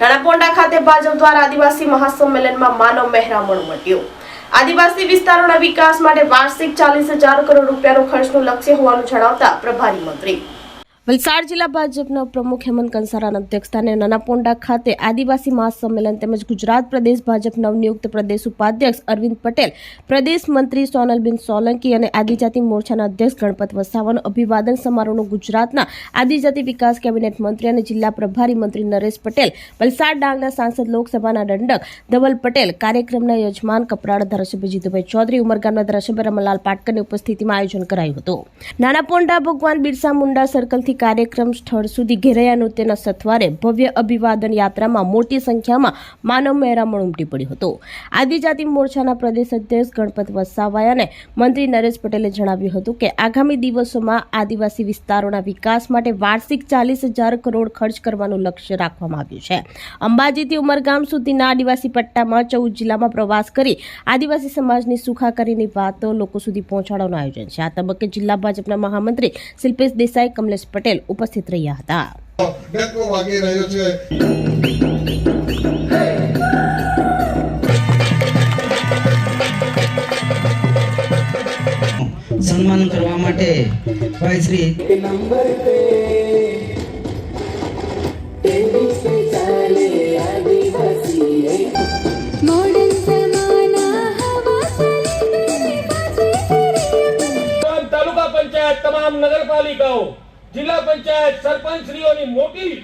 નાણાપોંડા ખાતે ભાજપ દ્વારા આદિવાસી મહાસંમેલનમાં માનવ મહેરામણ મળ્યું આદિવાસી વિસ્તારોના વિકાસ માટે વાર્ષિક ચાલીસ હજાર કરોડ રૂપિયાનો ખર્ચનું લક્ષ્ય હોવાનું જણાવતા પ્રભારી મંત્રી. વલસાડ જિલ્લા ભાજપના પ્રમુખ હેમંત કંસારાના અધ્યક્ષસ્થાને નાનાપોંડા ખાતે આદિવાસી મહાસંમેલન તેમજ ગુજરાત પ્રદેશ ભાજપ નવનિયુક્ત પ્રદેશ ઉપાધ્યક્ષ અરવિંદ પટેલ, પ્રદેશ મંત્રી સોનલબેન સોલંકી અને આદિજાતિ મોરચાના અધ્યક્ષ ગણપત વસાવાનો અભિવાદન સમારોહનો ગુજરાતના આદિજાતિ વિકાસ કેબિનેટ મંત્રી અને જિલ્લા પ્રભારી મંત્રી નરેશ પટેલ, વલસાડ ડાંગના સાંસદ લોકસભાના દંડક ધવલ પટેલ, કાર્યક્રમના યજમાન કપરાડા ધારાસભ્ય જીતુભાઈ ચૌધરી, ઉમરગામના ધારાસભ્ય રમણલાલ પાટકરની ઉપસ્થિતિમાં આયોજન કરાયું હતું. નાનાપોંડા ભગવાન બિરસા મુંડા સર્કલથી કાર્યક્રમ સ્થળ સુધી ઘેરાયાનું તેના સથવારે ભવ્ય અભિવાદન યાત્રામાં મોટી સંખ્યામાં માનવ મહેરામણ ઉમટી પડ્યું હતું. આદિજાતિ મોરચાના પ્રદેશ અધ્યક્ષ ગણપત વસાવાય અને મંત્રી નરેશ પટેલે જણાવ્યું હતું કે, આગામી દિવસોમાં આદિવાસી વિસ્તારોના વિકાસ માટે વાર્ષિક ચાલીસ હજાર કરોડ ખર્ચ કરવાનું લક્ષ્ય રાખવામાં આવ્યું છે. અંબાજીથી ઉમરગામ સુધીના આદિવાસી પટ્ટામાં ચૌદ જિલ્લામાં પ્રવાસ કરી આદિવાસી સમાજની સુખાકારીની વાતો લોકો સુધી પહોંચાડવાનું આયોજન છે. આ તબક્કે જિલ્લા ભાજપના મહામંત્રી શિલ્પેશ દેસાઈ, કમલેશ પટેલ પટેલ ઉપસ્થિત રહ્યા હતા. સન્માન કરવા માટે ભાઈ શ્રી તાલુકા પંચાયત તમામ નગરપાલિકાઓ જિલ્લા પંચાયત સરપંચશ્રીઓની મોટી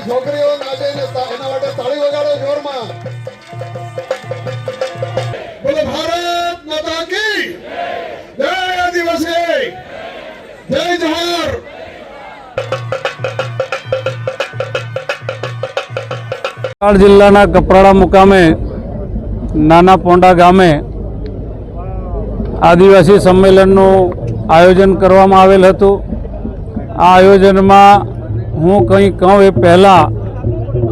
છોકરીઓ નાચે ને એના માટે તાળી વગાડો જોરમાં. બોલો ભારત માતા કી જય આદિવાસી જય જોહર વલસાડ જિલ્લાના કપરાડા મુકામે નાના પોંડા ગામે આદિવાસી સંમેલનનું આયોજન કરવામાં આવેલ હતું. આ આયોજનમાં હું કંઈ કહું એ પહેલાં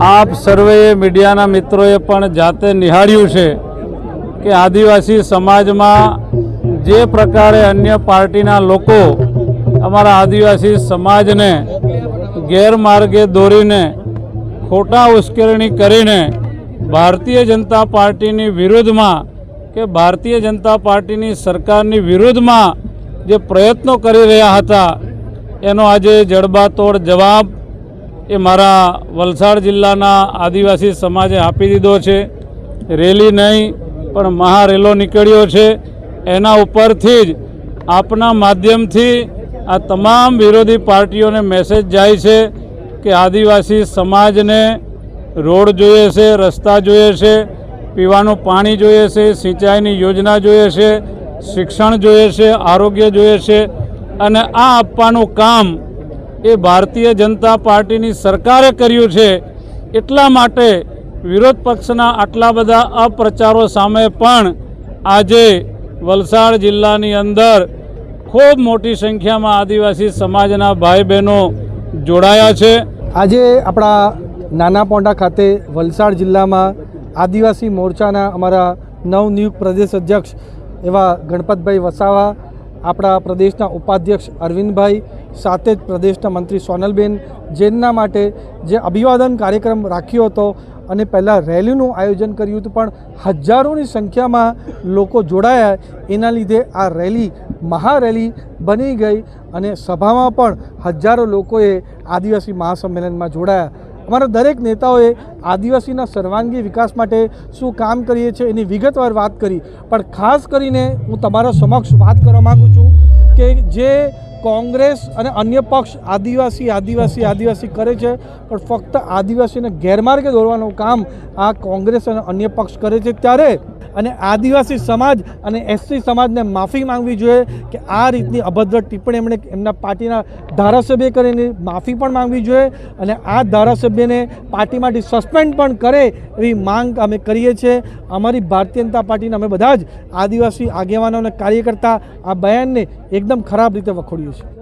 આપ સર્વેએ મીડિયાના મિત્રોએ પણ જાતે નિહાળ્યું છે કે આદિવાસી સમાજમાં જે પ્રકારે અન્ય પાર્ટીના લોકો અમારા આદિવાસી સમાજને ગેરમાર્ગે દોરીને ખોટા ઉશ્કેરણી કરીને ભારતીય જનતા પાર્ટીની વિરુદ્ધમાં કે ભારતીય જનતા પાર્ટીની સરકારની વિરુદ્ધમાં જે પ્રયત્નો કરી રહ્યા હતા, એનો આજે જડબાતોડ જવાબ એ મારા વલસાડ જિલ્લાના આદિવાસી સમાજે આપી દીધો છે. રેલી નહીં, પણ મહારેલો નીકળ્યો છે. એના ઉપરથી જ આપના માધ્યમથી આ તમામ વિરોધી પાર્ટીઓને મેસેજ જાય છે કે આદિવાસી સમાજને રોડ જોઈએ છે, રસ્તા જોઈએ છે. પીવાનું પાણી જોઈએ છે, સિંચાઈની યોજના જોઈએ છે, શિક્ષણ જોઈએ છે, આરોગ્ય જોઈએ છે અને આ આપવાનું કામ એ ભારતીય જનતા પાર્ટીની સરકારે કર્યું છે. એટલા માટે વિરોધ પક્ષના આટલા બધા અપ્રચારો સામે પણ આજે વલસાડ જિલ્લાની અંદર ખૂબ મોટી સંખ્યામાં આદિવાસી સમાજના ભાઈ બહેનો જોડાયા છે. આજે આપણા નાના પોંડા ખાતે વલસાડ જિલ્લામાં આદિવાસી મોરચાના અમારા નવનિયુક્ત પ્રદેશ અધ્યક્ષ એવા ગણપતભાઈ વસાવા, આપણા પ્રદેશના ઉપાધ્યક્ષ અરવિંદભાઈ, સાથે જ પ્રદેશના મંત્રી સોનલબેન, જેમના માટે જે અભિવાદન કાર્યક્રમ રાખ્યો હતો અને પહેલાં રેલીનું આયોજન કર્યું હતું, પણ હજારોની સંખ્યામાં લોકો જોડાયા. એના લીધે આ રેલી, મહારેલી બની ગઈ અને સભામાં પણ હજારો લોકોએ આદિવાસી મહાસંમેલનમાં જોડાયા. અમારા દરેક નેતાઓએ આદિવાસીના સર્વાંગી વિકાસ માટે શું કામ કરીએ છીએ એની વિગતવાર વાત કરી. પણ ખાસ કરીને હું તમારા સમક્ષ વાત કરવા માગું છું કે જે કોંગ્રેસ અને અન્ય પક્ષ આદિવાસી આદિવાસી આદિવાસી કરે છે, પણ ફક્ત આદિવાસીને ગેરમાર્ગે દોરવાનું કામ આ કોંગ્રેસ અને અન્ય પક્ષ કરે છે ત્યારે અને આદિવાસી સમાજ અને એસસી સમાજને માફી માંગવી જોઈએ કે આ રીતની અભદ્ર ટિપ્પણી એમણે એમના પાર્ટીના ધારાસભ્ય કરીને માફી પણ માંગવી જોઈએ અને આ ધારાસભ્યને પાર્ટીમાંથી સસ્પેન્ડ પણ કરે એવી માંગ અમે કરીએ છીએ. અમારી ભારતીય જનતા પાર્ટીના અમે બધા જ આદિવાસી આગેવાનો અને કાર્યકર્તા આ બયાનને એકદમ ખરાબ રીતે વખોડીએ છીએ.